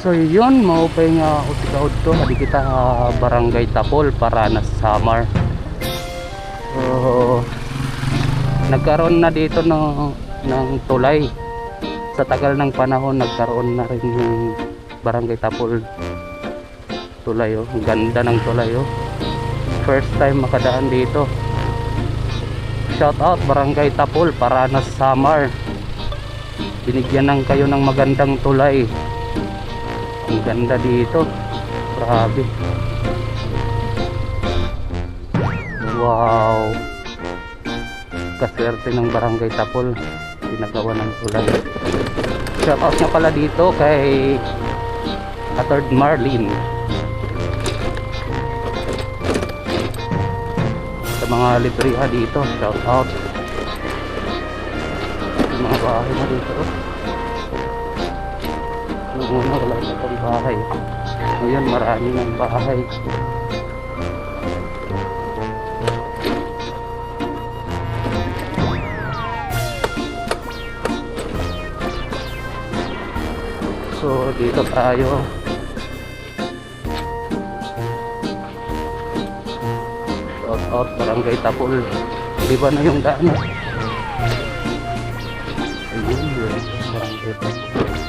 So yun, maupay nga usikaod to. Hadi kita ah, barangay Tapol para na summer. So, nagkaroon na dito ng, ng tulay. Sa tagal ng panahon, nagkaroon na rin yung barangay Tapol tulay. Oh. Ganda ng tulay. Oh. First time makadaan dito. Shout out barangay Tapol para na summer. Binigyan ng kayo ng magandang tulay. Ang ganda dito. Grabe. Wow. Kaswerte ng Barangay Tapol. Pinagawa ng tulay. Shout out nga pala dito kay Atord Marlin. Sa mga libriha dito, shout out. Sa mga bahay na dito. oh. Una wala pa itong bahay. Ngayon marami ng bahay. So dito tayo. Shout out Barangay Tapul. Di ba na yung daan? Ayun yun. Barangay Tapul.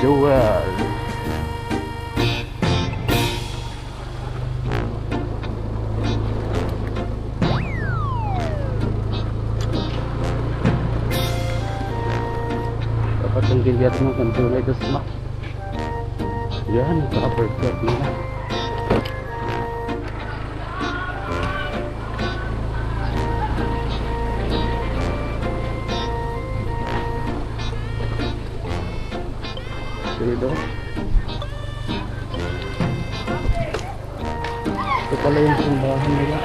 Joel. Dapat ang giliat mo kung tunay dos ma. Yan, cover shot nila. Dito. Ito pala yung simbahan nila.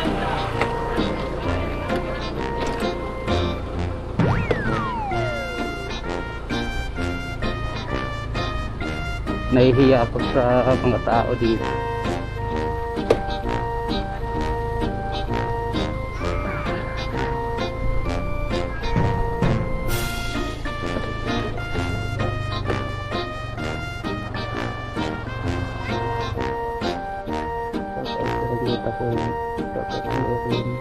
Nahihiya ako sa mga tao dito. Tapos dito po tapos meron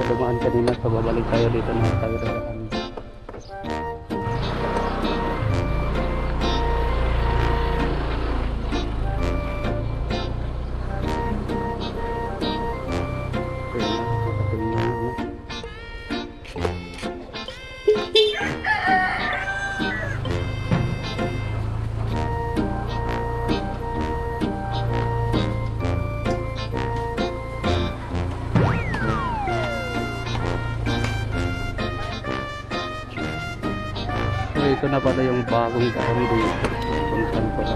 Ako dumaan kanina so babalik tayo dito na tayo dadaan. So ito na pala yung bagong daan dito. Kung saan pala.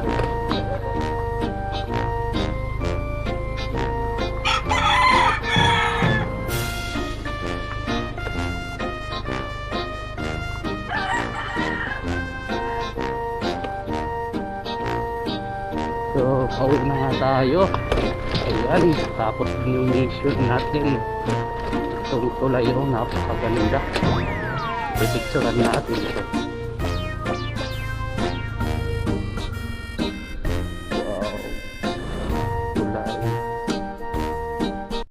So, pauwi na nga tayo. Ayan, tapos yung mission natin. Itong tulay yung napakaganda. Pipicturean natin ito.